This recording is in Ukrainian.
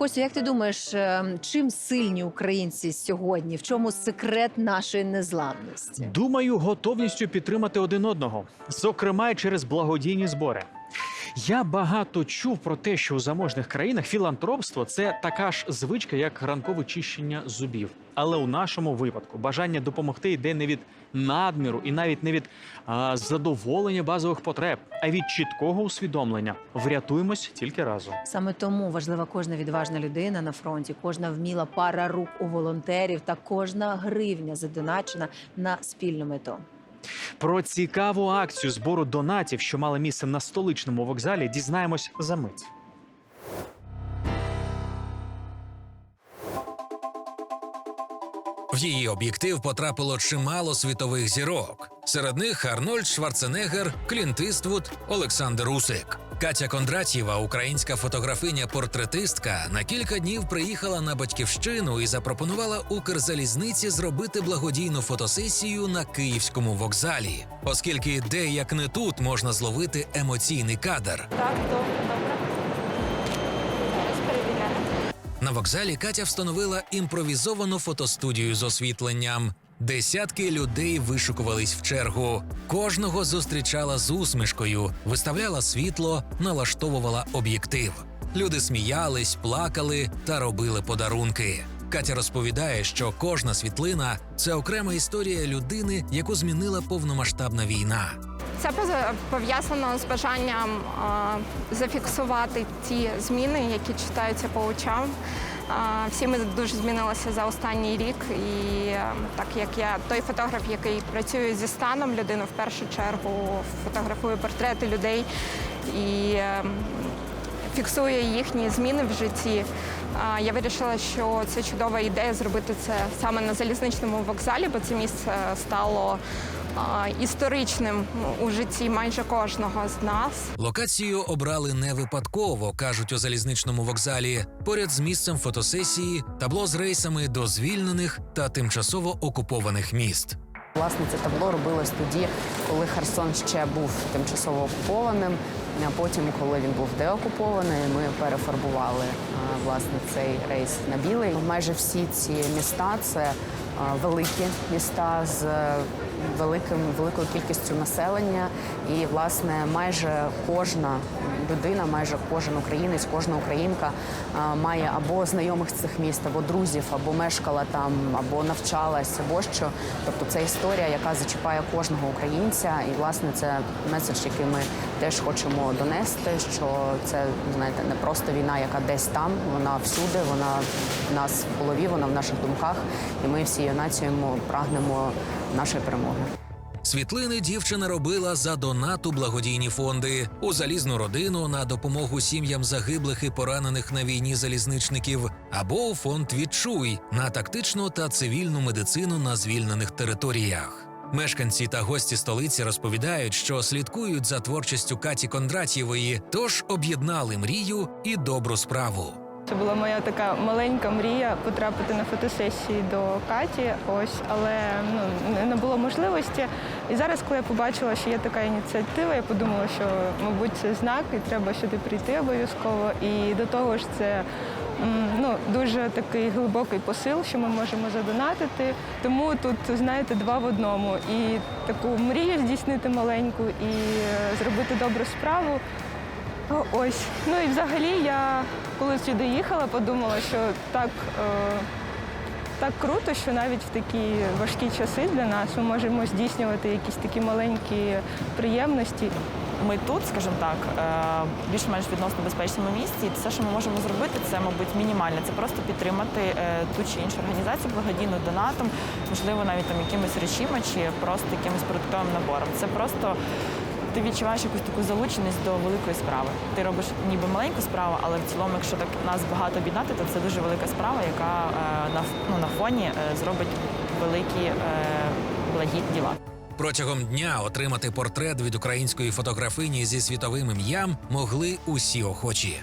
Костю, як ти думаєш, е, чим сильні українці сьогодні? В чому секрет нашої незламності? Думаю, готовністю підтримати один одного, зокрема і через благодійні збори. Я багато чув про те, що у заможних країнах філантропство це така ж звичка, як ранкове чищення зубів. Але у нашому випадку бажання допомогти йде не від надміру і навіть не від а, задоволення базових потреб, а від чіткого усвідомлення. Врятуємось тільки разом. Саме тому важлива кожна відважна людина на фронті, кожна вміла пара рук у волонтерів та кожна гривня задоначена на спільну мету. Про цікаву акцію збору донатів, що мала місце на столичному вокзалі, дізнаємось за мить. В її об'єктив потрапило чимало світових зірок. Серед них Арнольд Шварценеггер, Клінт Іствуд, Олександр Усик. Катя Кондратєва, українська фотографиня-портретистка, на кілька днів приїхала на батьківщину і запропонувала Укрзалізниці зробити благодійну фотосесію на київському вокзалі, оскільки де як не тут можна зловити емоційний кадр. Так, добре, добре. На вокзалі Катя встановила імпровізовану фотостудію з освітленням. Десятки людей вишукувались в чергу. Кожного зустрічала з усмішкою, виставляла світло, налаштовувала об'єктив. Люди сміялись, плакали та робили подарунки. Катя розповідає, що кожна світлина це окрема історія людини, яку змінила повномасштабна війна. Це пов'язано з бажанням зафіксувати ті зміни, які читаються по очам. Е, всі ми дуже змінилися за останній рік, і е, так як я той фотограф, який працює зі станом людини, в першу чергу фотографує портрети людей і е, фіксує їхні зміни в житті. Я вирішила, що це чудова ідея зробити це саме на залізничному вокзалі, бо це місце стало історичним у житті майже кожного з нас. Локацію обрали не випадково, кажуть у залізничному вокзалі. Поряд з місцем фотосесії табло з рейсами до звільнених та тимчасово окупованих міст. Власне, це табло робилось тоді, коли Херсон ще був тимчасово окупованим. А потім, коли він був деокупований, ми перефарбували власне цей рейс на білий. Майже всі ці міста це великі міста з великим великою кількістю населення. І власне майже кожна людина, майже кожен українець, кожна українка а, має або знайомих з цих міст, або друзів, або мешкала там, або навчалась, або що. Тобто це історія, яка зачіпає кожного українця, і власне це меседж, який ми теж хочемо донести. Що це знаєте, не просто війна, яка десь там, вона всюди, вона в нас в голові, вона в наших думках, і ми всією нацією прагнемо нашої перемоги. Світлини дівчина робила за донат у благодійні фонди у залізну родину на допомогу сім'ям загиблих і поранених на війні залізничників, або у фонд Відчуй на тактичну та цивільну медицину на звільнених територіях. Мешканці та гості столиці розповідають, що слідкують за творчістю Каті Кондратєвої, тож об'єднали мрію і добру справу. Це була моя така маленька мрія потрапити на фотосесії до Каті. Ось, але ну не- було можливості. І зараз, коли я побачила, що є така ініціатива, я подумала, що мабуть це знак, і треба сюди прийти обов'язково. І до того ж, це ну дуже такий глибокий посил, що ми можемо задонатити. Тому тут, знаєте, два в одному. І таку мрію здійснити маленьку і е, зробити добру справу. Ось. Ну і взагалі я коли сюди їхала, подумала, що так, е, так круто, що навіть в такі важкі часи для нас ми можемо здійснювати якісь такі маленькі приємності. Ми тут, скажімо так, е, більш-менш відносно безпечному місці. І все, що ми можемо зробити, це, мабуть, мінімальне. Це просто підтримати е, ту чи іншу організацію благодійною донатом, можливо, навіть там якимись речима чи просто якимось продуктовим набором. Це просто ти відчуваєш якусь таку залученість до великої справи. Ти робиш ніби маленьку справу, але в цілому, якщо так нас багато об'єднати, то це дуже велика справа, яка е, на, ну, на фоні е, зробить великі е, благі діла. Протягом дня отримати портрет від української фотографині зі світовим ім'ям могли усі охочі.